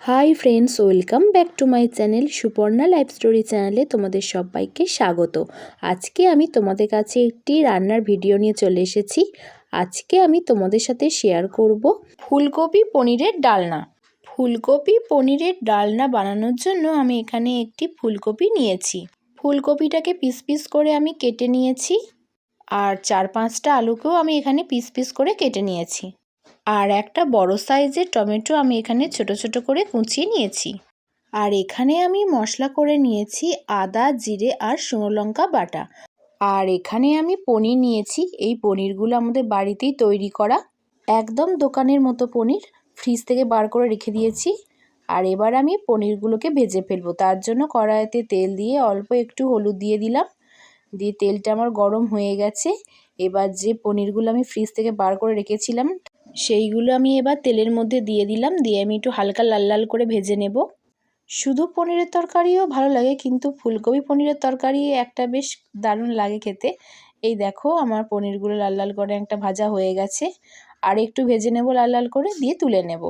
Hi friends welcome back to my channel Suparna life story চ্যানেলে তোমাদের সবাইকে স্বাগত। আজকে আমি তোমাদের কাছে একটি রান্নার ভিডিও নিয়ে চলে এসেছি। আজকে আমি তোমাদের সাথে শেয়ার করব ফুলকপি পনিরের ডালনা। ফুলকপি পনিরের ডালনা বানানোর জন্য আমি এখানে একটি ফুলকপি নিয়েছি। ফুলকপিটাকে পিস পিস করে আমি কেটে নিয়েছি। আর চার পাঁচটা আলুকেও আমি এখানে পিস পিস করে কেটে নিয়েছি। আর একটা বড় সাইজের টমেটো আমি এখানে ছোট ছোট করে কুচিয়ে নিয়েছি। আর এখানে আমি মশলা করে নিয়েছি আদা, জিরে আর শুকনো লঙ্কা বাটা। আর এখানে আমি পনির নিয়েছি। এই পনিরগুলো আমাদের বাড়িতেই তৈরি করা। একদম দোকানের মতো পনির। ফ্রিজ থেকে বার করে রেখে দিয়েছি। আর এবার আমি পনিরগুলোকে ভেজে ফেলব। তার জন্য কড়াইতে তেল দিয়ে অল্প একটু হলুদ দিয়ে দিলাম। দিয়ে তেলটা আমার গরম হয়ে গেছে। এবার যে পনিরগুলো আমি ফ্রিজ থেকে বার করে রেখেছিলাম, সেইগুলো আমি এবার তেলের মধ্যে দিয়ে দিলাম। দিয়ে আমি একটু হালকা লাল লাল করে ভেজে নেব। শুধু পনিরের তরকারিও ভালো লাগে, কিন্তু ফুলকপি পনিরের তরকারি একটা বেশ দারুণ লাগে খেতে। এই দেখো, আমার পনিরগুলো লাল লাল করে একটা ভাজা হয়ে গেছে। আর একটু ভেজে নেব লাল লাল করে, দিয়ে তুলে নেব।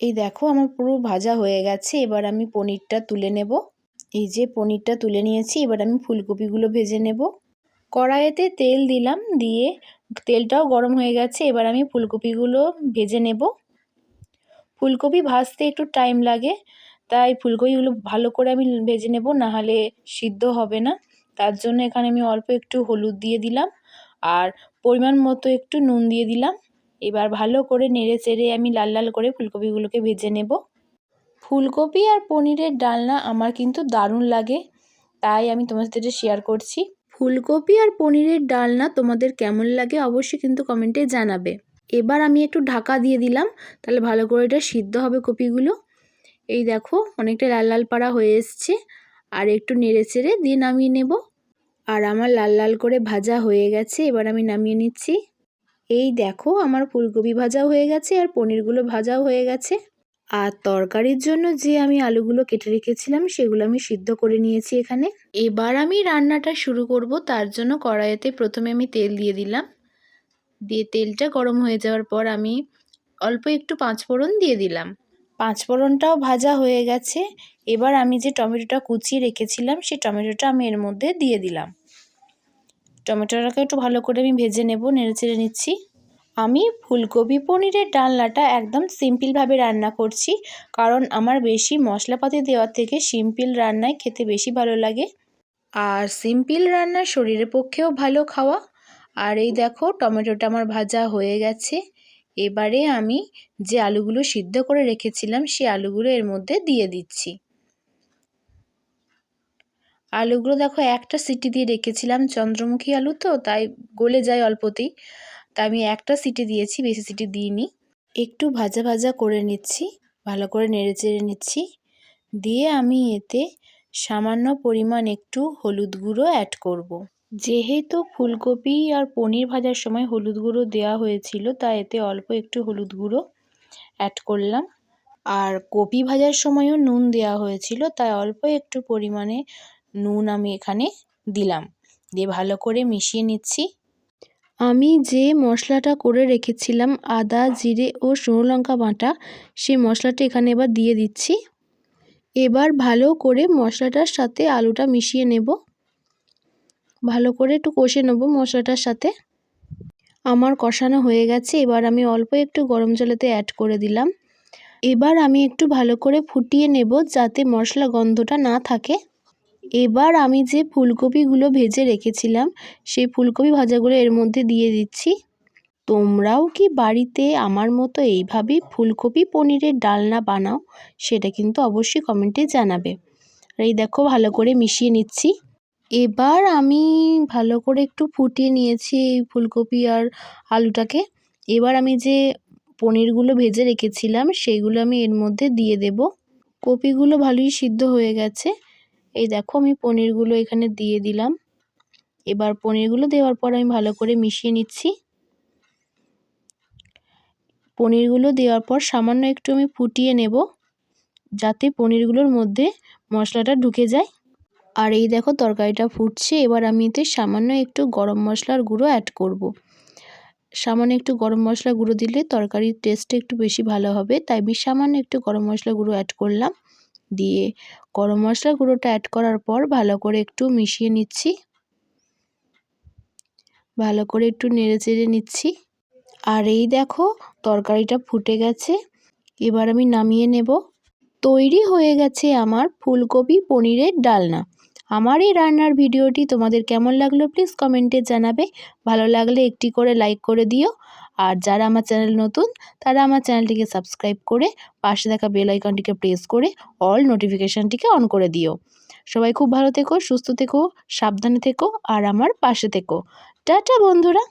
এই দেখো, আমার পুরো ভাজা হয়ে গেছে। এবার আমি পনিরটা তুলে নেব। এই যে পনিরটা তুলে নিয়েছি, এবার আমি ফুলকপিগুলো ভেজে নেব। কড়াইতে তেল দিলাম, দিয়ে তেলটাও গরম হয়ে গেছে, এবার আমি ফুলকপিগুলো ভেজে নেব। ফুলকপি ভাজতে একটু টাইম লাগে, তাই ফুলকপিগুলো ভালো করে আমি ভেজে নেব, নাহলে সিদ্ধ হবে না। তার জন্য এখানে আমি অল্প একটু হলুদ দিয়ে দিলাম, আর পরিমাণ মতো একটু নুন দিয়ে দিলাম। এবার ভালো করে নেড়ে চেড়ে আমি লাল লাল করে ফুলকপিগুলোকে ভেজে নেব। ফুলকপি আর পনিরের ডালনা আমার কিন্তু দারুণ লাগে, তাই আমি তোমাদের সাথে শেয়ার করছি। ফুলকপি আর পনিরের ডালনা তোমাদের কেমন লাগে অবশ্যই কিন্তু কমেন্টে জানাবে। এবার আমি একটু ঢাকা দিয়ে দিলাম, তাহলে ভালো করে এটা সিদ্ধ হবে কপিগুলো। এই দেখো, অনেকটা লাল লাল পাড়া হয়ে এসছে, আর একটু নেড়ে চেড়ে দিয়ে নামিয়ে নেব। আর আমার লাল লাল করে ভাজা হয়ে গেছে, এবার আমি নামিয়ে নিচ্ছি। এই দেখো, আমার ফুলকপি ভাজাও হয়ে গেছে আর পনিরগুলো ভাজাও হয়ে গেছে। আর তরকারির জন্য যে আমি আলুগুলো কেটে রেখেছিলাম, সেগুলো আমি সিদ্ধ করে নিয়েছি এখানে। এবার আমি রান্নাটা শুরু করব। তার জন্য কড়াইতে প্রথমে আমি তেল দিয়ে দিলাম। দিয়ে তেলটা গরম হয়ে যাওয়ার পর আমি অল্প একটু পাঁচফোড়ন দিয়ে দিলাম। পাঁচফোড়নটাও ভাজা হয়ে গেছে। এবার আমি যে টমেটোটা কুচিয়ে রেখেছিলাম, সেই টমেটোটা আমি এর মধ্যে দিয়ে দিলাম। টমেটোটাকে একটু ভালো করে আমি ভেজে নেব নেড়ে চেড়ে নিচ্ছি। আমি ফুলকপি পনিরের ডালনাটা একদম সিম্পলভাবে রান্না করছি, কারণ আমার বেশি মশলাপাতি দেওয়ার থেকে সিম্পল রান্নায় খেতে বেশি ভালো লাগে। আর সিম্পল রান্না শরীরের পক্ষেও ভালো খাওয়া। আর এই দেখো, টমেটোটা আমার ভাজা হয়ে গেছে। এবারে আমি যে আলুগুলো সিদ্ধ করে রেখেছিলাম সেই আলুগুলো এর মধ্যে দিয়ে দিচ্ছি। আলুগুলো দেখো একটা সিটি দিয়ে রেখেছিলাম, চন্দ্রমুখী আলু তো, তাই গলে যায় অল্পতেই। তা আমি একটা সিটি দিয়েছি, বেশি সিটি দিইনি। একটু ভাজা ভাজা করে নিচ্ছি, ভালো করে নেড়ে চেড়ে নিচ্ছি। দিয়ে আমি এতে সামান্য পরিমাণ একটু হলুদ গুঁড়ো অ্যাড করব। যেহেতু ফুলকপি আর পনির ভাজার সময় হলুদ গুঁড়ো দেওয়া হয়েছিল তা এতে অল্প একটু হলুদ গুঁড়ো অ্যাড করলাম। আর কপি ভাজার সময়ও নুন দেওয়া হয়েছিল, তাই অল্প একটু পরিমাণে নুন আমি এখানে দিলাম। দিয়ে ভালো করে মিশিয়ে নিচ্ছি। আমি যে মশলাটা করে রেখেছিলাম, আদা, জিরে ও শুকনো লঙ্কা বাটা, সেই মশলাটা এখানে এবার দিয়ে দিচ্ছি। এবার ভালো করে মশলাটার সাথে আলুটা মিশিয়ে নেব। ভালো করে একটু কষে নেব মশলাটার সাথে। আমার কষানো হয়ে গেছে, এবার আমি অল্প একটু গরম জলেতে অ্যাড করে দিলাম। এবার আমি একটু ভালো করে ফুটিয়ে নেব যাতে মশলা গন্ধটা না থাকে। এবার আমি যে ফুলকপিগুলো ভেজে রেখেছিলাম, সেই ফুলকপি ভাজাগুলো এর মধ্যে দিয়ে দিচ্ছি। তোমরাও কি বাড়িতে আমার মতো এইভাবেই ফুলকপি পনিরের ডালনা বানাও, সেটা কিন্তু অবশ্যই কমেন্টে জানাবে। আর এই দেখো, ভালো করে মিশিয়ে নিচ্ছি। এবার আমি ভালো করে একটু ফুটিয়ে নিয়েছি এই ফুলকপি আর আলুটাকে। এবার আমি যে পনিরগুলো ভেজে রেখেছিলাম সেইগুলো আমি এর মধ্যে দিয়ে দেব। কপিগুলো ভালোই সিদ্ধ হয়ে গেছে। এই দেখো আমি পনিরগুলো এখানে দিয়ে দিলাম। এবার পনিরগুলো দেওয়ার পর আমি ভালো করে মিশিয়ে নিচ্ছি। পনিরগুলো দেওয়ার পর সামান্য একটু আমি ফুটিয়ে নেব, যাতে পনিরগুলোর মধ্যে মশলাটা ঢুকে যায়। আর এই দেখো তরকারিটা ফুটছে, এবার আমি এতে সামান্য একটু গরম মশলার গুঁড়ো অ্যাড করব। সামান্য একটু গরম মশলা গুঁড়ো দিলে তরকারির টেস্টটা একটু বেশি ভালো হবে, তাই আমি সামান্য একটু গরম মশলা গুঁড়ো অ্যাড করলাম। দিয়ে গরম মশলা গুঁড়োটা অ্যাড করার পর ভালো করে একটু মিশিয়ে নিচ্ছি। ভালো করে একটু নেড়ে চেড়ে নিচ্ছি। আর এই দেখো তরকারিটা ফুটে গেছে। এবার আমি নামিয়ে নেব। তৈরি হয়ে গেছে আমার ফুলকপি পনিরের ডালনা। আমার এই রান্নার ভিডিওটি তোমাদের কেমন লাগল প্লিজ কমেন্টে জানাবে। ভালো লাগলে একটি করে লাইক করে দিও। আর যারা আমার চ্যানেল নতুন, তারা আমার চ্যানেলটিকে সাবস্ক্রাইব করে পাশে দেখা বেল আইকনটিকে প্রেস করে অল নোটিফিকেশানটিকে অন করে দিও। সবাই খুব ভালো থেকো, সুস্থ থেকো, সাবধানে থেকো, আর আমার পাশে থেকো। টাটা বন্ধুরা!